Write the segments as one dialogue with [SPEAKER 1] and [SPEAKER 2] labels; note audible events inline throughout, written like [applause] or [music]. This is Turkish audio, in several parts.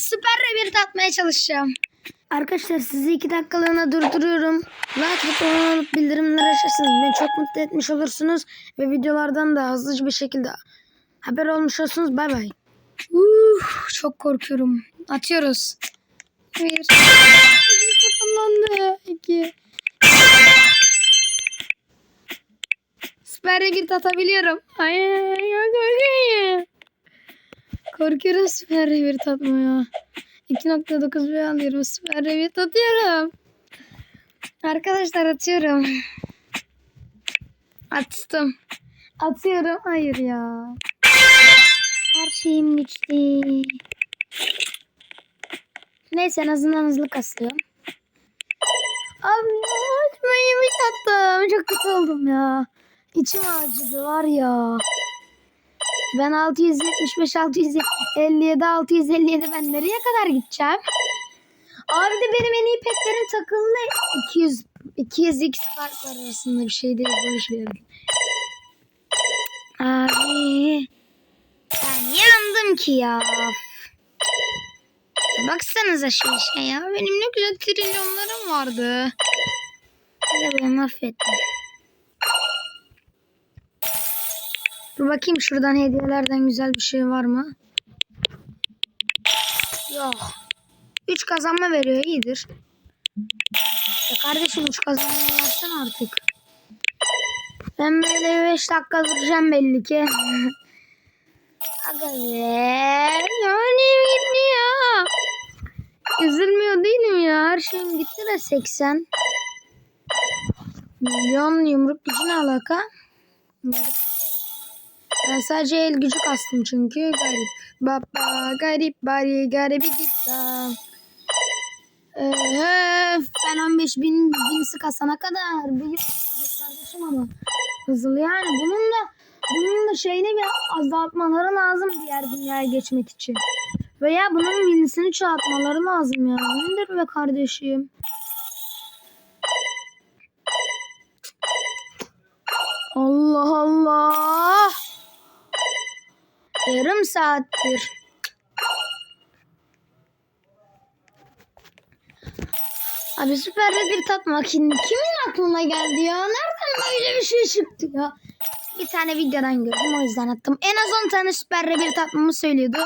[SPEAKER 1] süper revir tatmaya çalışacağım. Arkadaşlar sizi iki dakikalığına durduruyorum. Like butonuna alıp bildirimleri açarsanız beni çok mutlu etmiş olursunuz. Ve videolardan da hızlıca bir şekilde haber olmuş olursunuz. Bay bay. Uh, çok korkuyorum. Atıyoruz. Bir. Kapanlandı. İki. Süper revir atabiliyorum. Hayır. Ya korkuyorum. Korkuyorum süper revir tatmaya. 2.9 bir alıyorum. Süper revir atıyorum. Arkadaşlar atıyorum. Attım. Atıyorum. Hayır ya. Her şeyim güçlü. Neyse en azından hızlı kasıyorum. Abi açmayı bir tattım. Çok kötü oldum ya. İçim acıdı var ya. Ben 675, 657, 657 ben nereye kadar gideceğim? Abi de benim en iyi petlerim takılı 200 200 x fark var arasında bir şey değil boş verin. Abi ben yandım ki ya. Baksanıza şu işe ya. Benim ne güzel trilyonlarım vardı. Ya ben mahvettim. Dur bakayım şuradan hediyelerden güzel bir şey var mı? Yok. 3 kazanma veriyor iyidir. Ya kardeşim 3 kazanma versene artık. Ben böyle 5 dakika duracağım belli ki. [laughs] Aga be. Yani ya. Üzülmüyor değilim ya. Her şeyim gitti de 80. Milyon yumruk gücü ne alaka? Garip. Ben sadece el gücü kastım çünkü garip. Baba garip bari garibi gittim. Ee, ben 15 bin binsi kasana kadar büyük kardeşim ama hızlı yani bunun da bunun da şeyini bir azaltmaları lazım diğer dünyaya geçmek için. Veya bunun binisini çoğaltmaları lazım ya. Nedir be kardeşim? Allah Allah. Yarım saattir. Abi süper bir tatmak şimdi kimin aklına geldi ya? Nereden böyle bir şey çıktı ya? Bir tane videodan gördüm o yüzden attım. En az 10 tane süper bir tatmamı söylüyordu.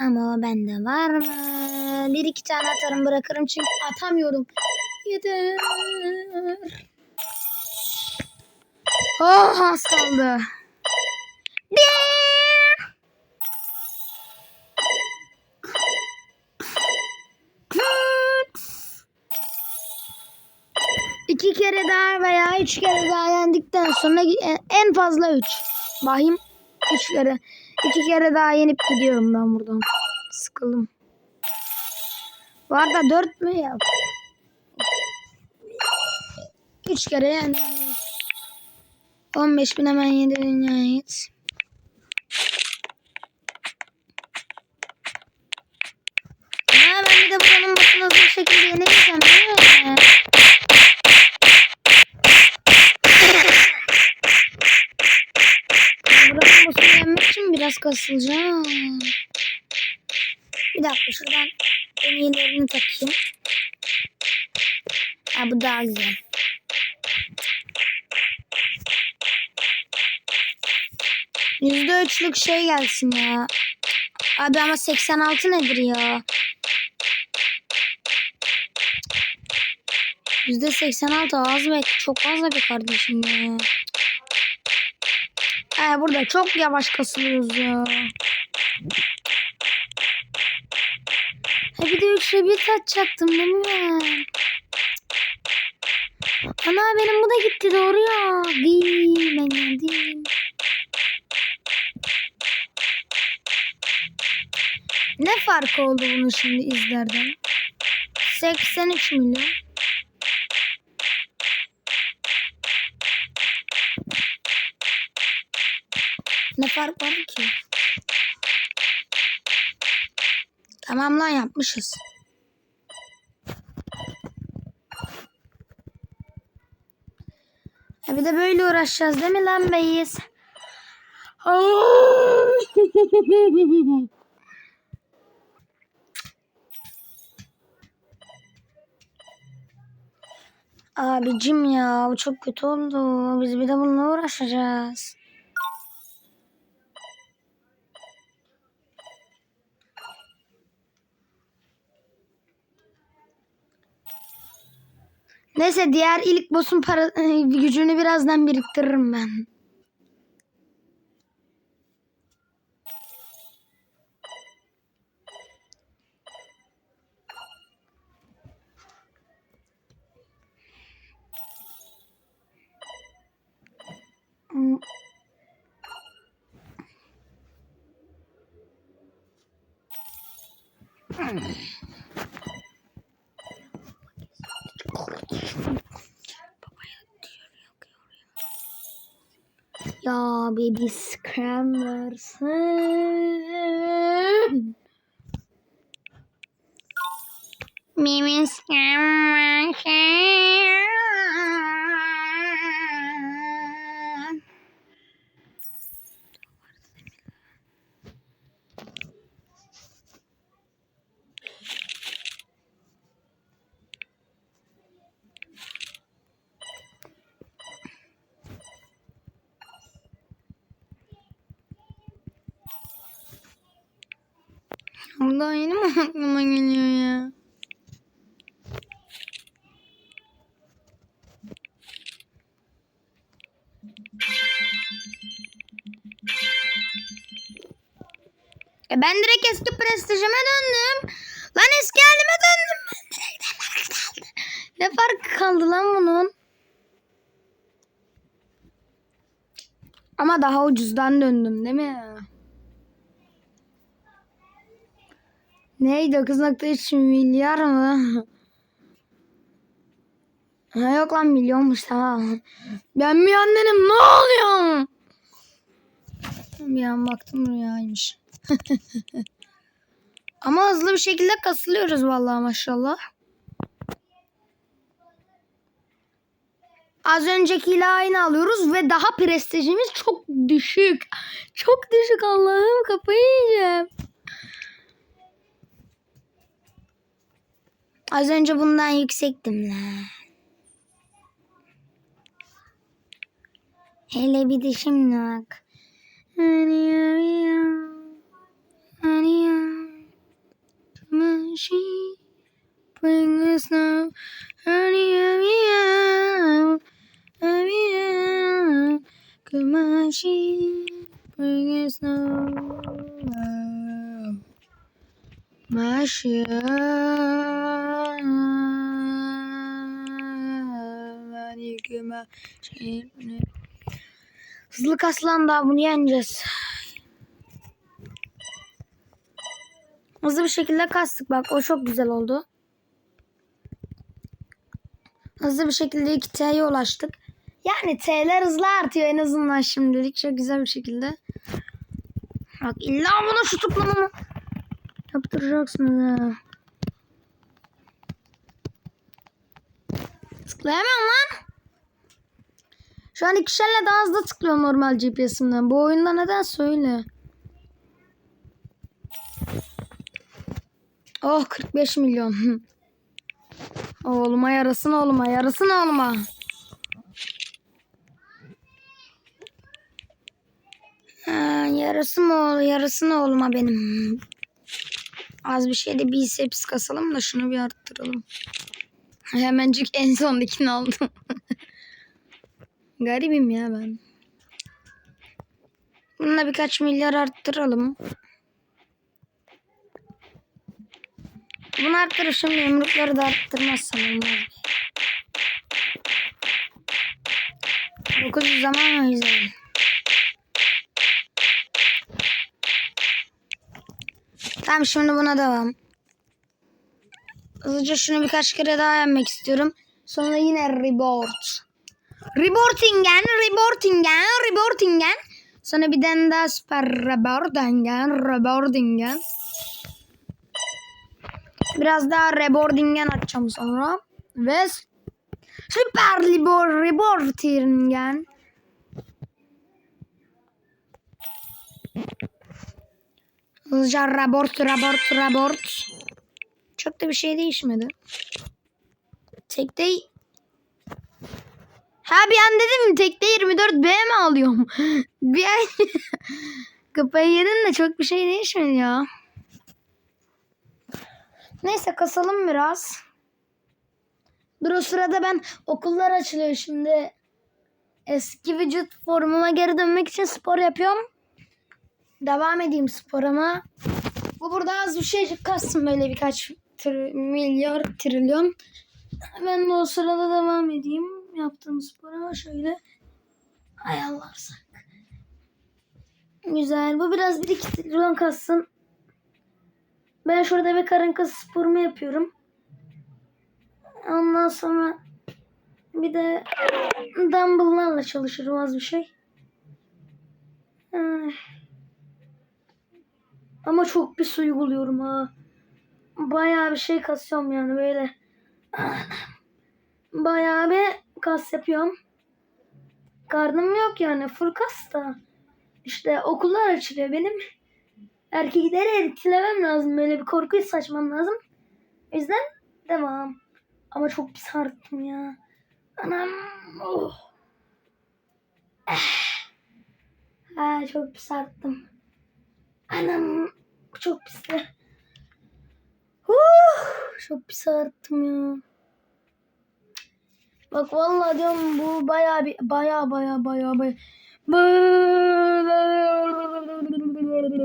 [SPEAKER 1] Ama o bende var mı? Bir iki tane atarım bırakırım çünkü atamıyorum. Yeter. Oh az kaldı. Kere daha veya üç kere daha yendikten sonra en- en fazla üç. Bahim üç kere. İki kere daha yenip gidiyorum ben buradan. Sıkıldım. Bu arada dört mü ya? Üç kere yani. 15 bin hemen yedi dünyaya. Ha ben bir de buranın hızlı bir şekilde yenemeyeceğim değil mi? Buranın başını yenmek için biraz kasılacağım. Bir dakika şuradan en iyilerini takayım. Ha bu daha güzel. Yüzde üçlük şey gelsin ya. Abi ama 86 nedir ya? Yüzde 86 az be çok fazla bir kardeşim ya. Ee, burada çok yavaş kasılıyoruz ya. Ha bir de üçle bir tatacaktım değil mi? Ana benim bu da gitti doğru ya. Değil ben yedim. Ne farkı oldu bunun şimdi izlerden? 83 milyon. Ne fark var ki? Tamam lan yapmışız. E bir de böyle uğraşacağız değil mi lan beyiz? [laughs] Abicim ya bu çok kötü oldu. Biz bir de bununla uğraşacağız. Neyse diğer ilk boss'un para gücünü birazdan biriktiririm ben. Hmm. Ya baby scramblers. Mimi scramblers. Burada yeni mi aklıma geliyor ya? E ben direkt eski prestijime döndüm. Lan eski halime döndüm. Ben direkt ne fark? Ne fark kaldı lan bunun? Ama daha ucuzdan döndüm değil mi? Neydi 9.3 milyar mı? Ha yok lan milyonmuş tamam. Ben bir an dedim ne oluyor? Bir an baktım rüyaymış. [laughs] Ama hızlı bir şekilde kasılıyoruz vallahi maşallah. Az öncekiyle aynı alıyoruz ve daha prestijimiz çok düşük. Çok düşük Allah'ım kafayı yiyeceğim. Az önce bundan yüksektim la. Hele bir de şimdi bak. Hani. Hani bring. Hani. Hani bring us now. Maşa. Hızlı kaslan daha bunu yeneceğiz. Hızlı bir şekilde kastık bak o çok güzel oldu. Hızlı bir şekilde 2 T'ye ulaştık. Yani T'ler hızlı artıyor en azından şimdilik. Çok güzel bir şekilde. Bak illa buna şu tıklamamı yaptıracaksınız ha. Tıklayamıyorum lan. Şu an ikişerle daha hızlı tıklıyorum normal GPS'imden. Bu oyunda neden söyle. Oh 45 milyon. [laughs] oğluma yarasın oğluma yarasın oğluma. Ha, yarısı mı oğlu yarısın oğluma benim. Az bir şeyde biceps kasalım da şunu bir arttıralım. Hemencik en sondakini aldım. [laughs] Garibim ya ben. Bununla birkaç milyar arttıralım. Bunu arttırır şimdi yumrukları da arttırmazsam olmaz. 900 zaman mı güzel? Tamam şimdi buna devam. Hızlıca şunu birkaç kere daha yenmek istiyorum. Sonra yine report. Reportingen, reportingen, reportingen. Sonra bir tane daha süper reportingen, reportingen. Biraz daha reportingen açacağım sonra. Ve süper libor reportingen. Hızlıca report, report, report. Çok da bir şey değişmedi. Tek de Ha bir an dedim tekte 24B mi alıyorum? [laughs] bir an [laughs] kafayı yedin de çok bir şey değişmedi ya. Neyse kasalım biraz. Dur o sırada ben okullar açılıyor şimdi. Eski vücut formuma geri dönmek için spor yapıyorum. Devam edeyim sporuma. Bu burada az bir şeycik kastım böyle birkaç tr- milyar trilyon. Ben de o sırada devam edeyim. Yaptığım spora şöyle. Ay Allah sak. Güzel. Bu biraz bir iki trilyon kassın. Ben şurada bir karın kası sporumu yapıyorum. Ondan sonra bir de dumbbell'larla çalışırım az bir şey. Ay. Ama çok bir su uyguluyorum ha. Bayağı bir şey kasıyorum yani böyle. Bayağı bir kas yapıyorum. Karnım yok yani full kas da. İşte okullar açılıyor benim. Erkekleri eritilemem lazım. Böyle bir korkuyu saçmam lazım. O yüzden devam. Ama çok pis arttım ya. Anam. Oh. Eh. Ha çok pis arttım. Anam. Çok pisti. Huh, çok pis arttım ya. Bak vallahi diyorum bu bayağı bir bayağı bayağı bayağı bayağı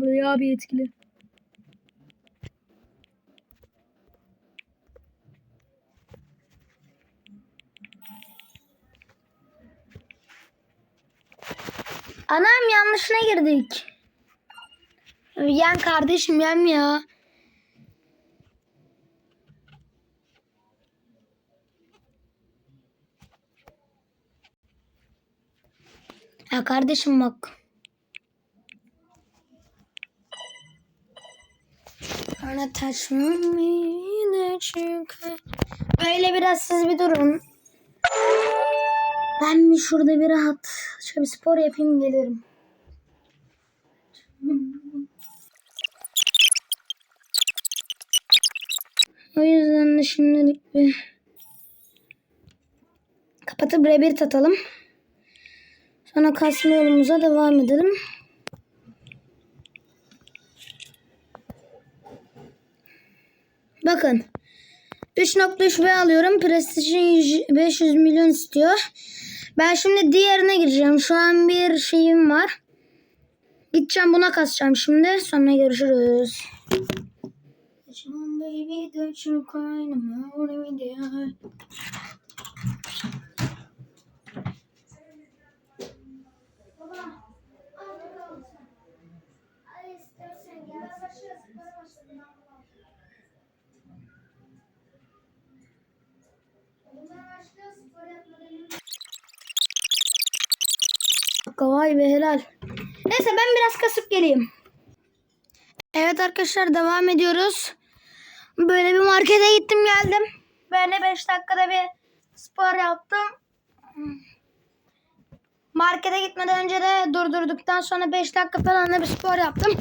[SPEAKER 1] bayağı bir etkili. Anam yanlışına girdik. Yen kardeşim yem ya. Ya kardeşim bak. Bana you can- Böyle biraz siz bir durun. Ben bir şurada bir rahat şöyle bir spor yapayım gelirim. O yüzden de şimdilik bir kapatıp rebir atalım. Sonra kasma yolumuza devam edelim. Bakın. 3.3 B alıyorum. 100 500 milyon istiyor. Ben şimdi diğerine gireceğim. Şu an bir şeyim var. Gideceğim buna kasacağım şimdi. Sonra görüşürüz. Baby, your- Vay be helal. Neyse ben biraz kasıp geleyim. Evet arkadaşlar devam ediyoruz. Böyle bir markete gittim geldim. Böyle 5 dakikada bir spor yaptım. Markete gitmeden önce de durdurduktan sonra 5 dakika falan da bir spor yaptım.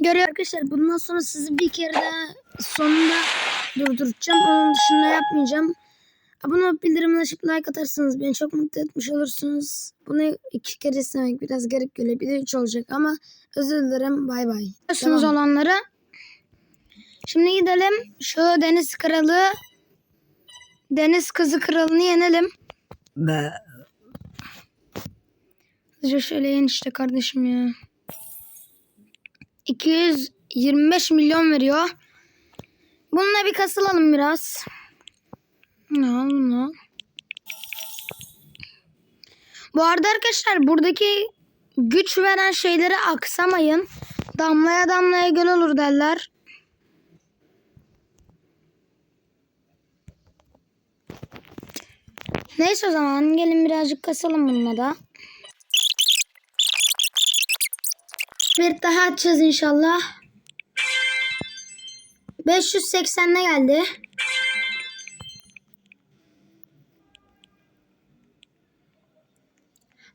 [SPEAKER 1] Görüyor arkadaşlar bundan sonra sizi bir kere daha sonunda durduracağım. Onun dışında yapmayacağım. Abone olup bildirimleri açıp like atarsanız beni çok mutlu etmiş olursunuz. Bunu iki kere istemek biraz garip gelebilir. Üç olacak ama özür dilerim. Bay bay. Biliyorsunuz olanları. Şimdi gidelim. Şu deniz kralı deniz kızı kralını yenelim. Hızlıca şöyle yen işte kardeşim ya. 225 milyon veriyor. Bununla bir kasılalım biraz. Ne oğlum ne? Bu arada arkadaşlar buradaki güç veren şeyleri aksamayın. Damlaya damlaya göl olur derler. Neyse o zaman gelin birazcık kasalım bununla da. Bir daha açacağız inşallah. 580'ne geldi.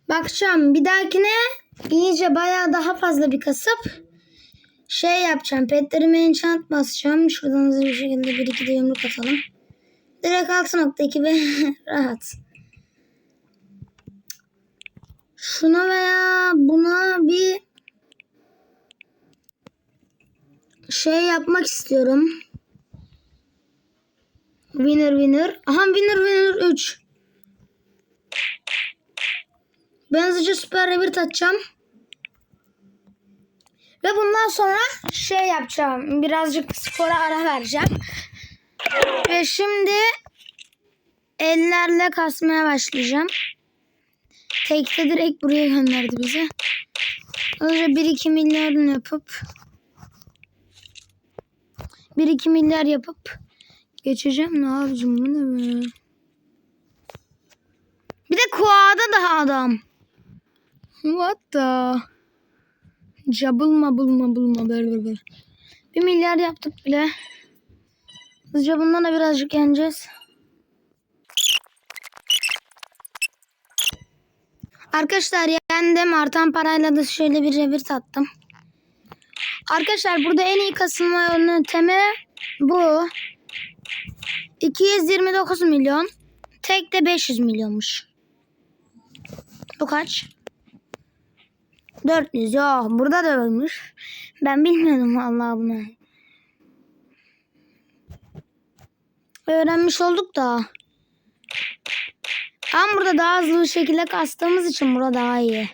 [SPEAKER 1] Bakacağım bir dahakine iyice bayağı daha fazla bir kasıp şey yapacağım. Petlerime enchant basacağım. Şuradan hızlı bir şekilde bir iki de yumruk atalım. Direkt 6.2 ve [laughs] rahat. Şuna veya buna bir şey yapmak istiyorum. Winner winner. Aha winner winner 3. Ben hızlıca süper revir atacağım. Ve bundan sonra şey yapacağım. Birazcık spora ara vereceğim. Ve şimdi ellerle kasmaya başlayacağım. Tekte direkt buraya gönderdi bizi. Önce 1-2 milyarını yapıp 1-2 milyar yapıp geçeceğim. Ne yapacağım bu ne be? Bir de kuada da adam. What the? Cabıl mabıl mabıl mabıl böyle. Bir milyar yaptık bile. Hızlıca bundan da birazcık yeneceğiz. Arkadaşlar yendim. Artan parayla da şöyle bir revir tattım. Arkadaşlar burada en iyi kasılma yöntemi bu. 229 milyon. Tek de 500 milyonmuş. Bu kaç? 400. Yok burada da ölmüş. Ben bilmiyordum vallahi bunu. Öğrenmiş olduk da. Ama burada daha hızlı bir şekilde kastığımız için burada daha iyi.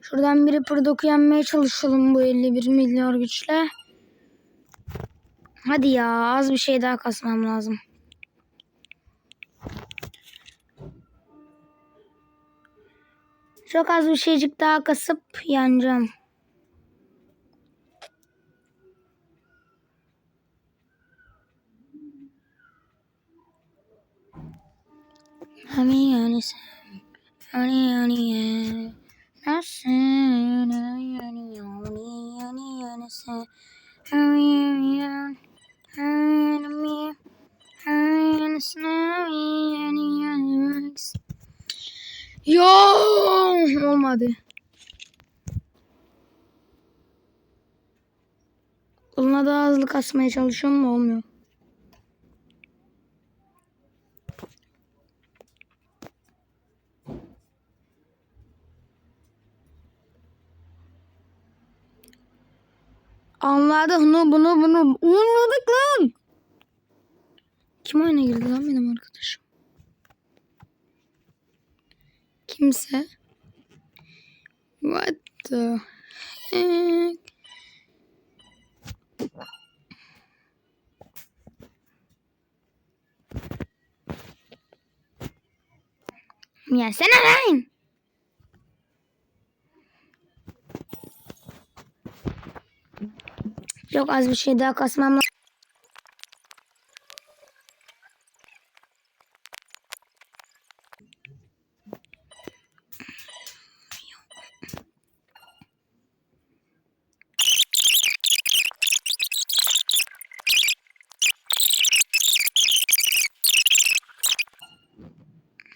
[SPEAKER 1] Şuradan biri pırdoku yenmeye çalışalım bu 51 milyar güçle. Hadi ya az bir şey daha kasmam lazım. Çok az bir şeycik daha kasıp yanacağım. Hani yani sen, hani yani ya. Nasıl, Yo olmadı. Onunla daha hızlı kasmaya çalışıyorum da olmuyor. Anladık bunu bunu bunu. Anladık lan. Kim oyuna girdi lan benim arkadaşım? Kimse. What the heck? Sen lan. Çok az bir şey daha kasmam lazım.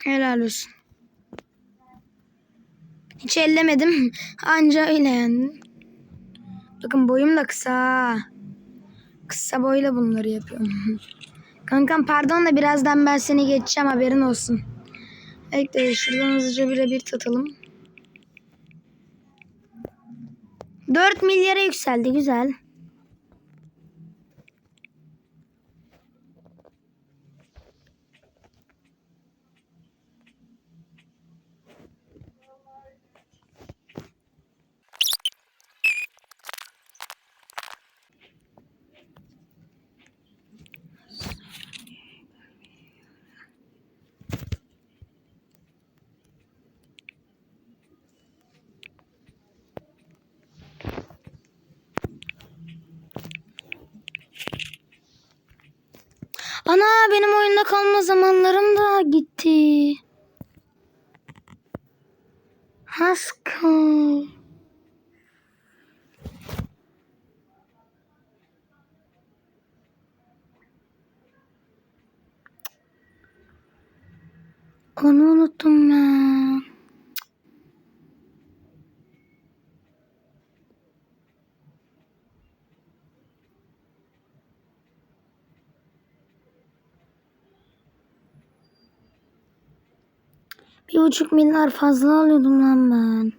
[SPEAKER 1] Helal olsun. Hiç ellemedim. Anca öyle yendim. Bakın boyum da kısa. Kısa boyla bunları yapıyorum. Kankam pardon da birazdan ben seni geçeceğim haberin olsun. Bekle şuradan hızlıca birebir tatalım. 4 milyara yükseldi güzel. Ana benim oyunda kalma zamanlarım da gitti. Haskell. Onu unuttum ben. Bir buçuk milyar fazla alıyordum lan ben.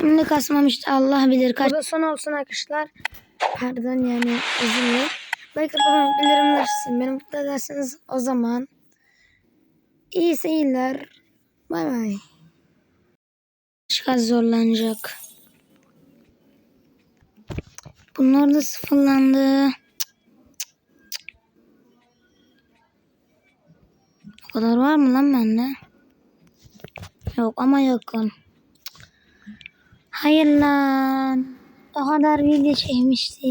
[SPEAKER 1] Şimdi kasmamıştı Allah bilir kaç. Bu da son olsun arkadaşlar. Pardon yani özür dilerim. Like atmayı bildirimler için beni mutlu ederseniz o zaman. İyi seyirler. Bay bay. Başka zorlanacak. Bunlar da sıfırlandı. O kadar var mı lan bende? Yok ama yakın. Hayır lan. O kadar video çekmişti.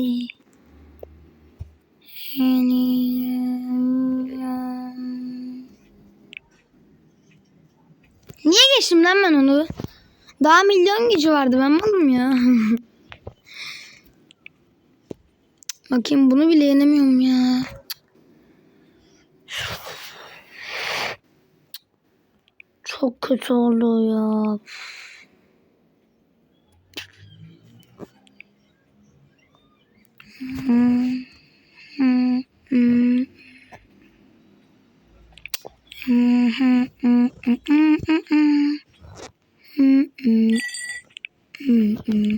[SPEAKER 1] Niye geçtim lan ben onu? Daha milyon gücü vardı ben malım ya. [laughs] Bakayım bunu bile yenemiyorum ya. Çok kötü oldu ya. Hmm. Hmm. Hmm. Hmm, hmm, hmm, hmm, hmm, hmm, hmm. Hmm, hmm. Hmm, hmm.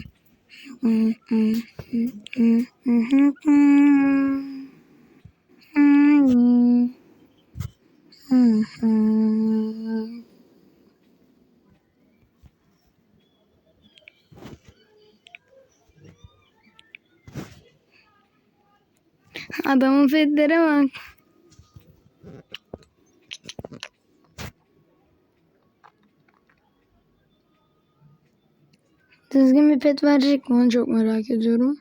[SPEAKER 1] Hmm, hmm, hmm, hmm, hmm, hmm, hmm. Hmm, hmm, hmm. Fetlere bak. Düzgün bir pet verecek mi onu çok merak ediyorum.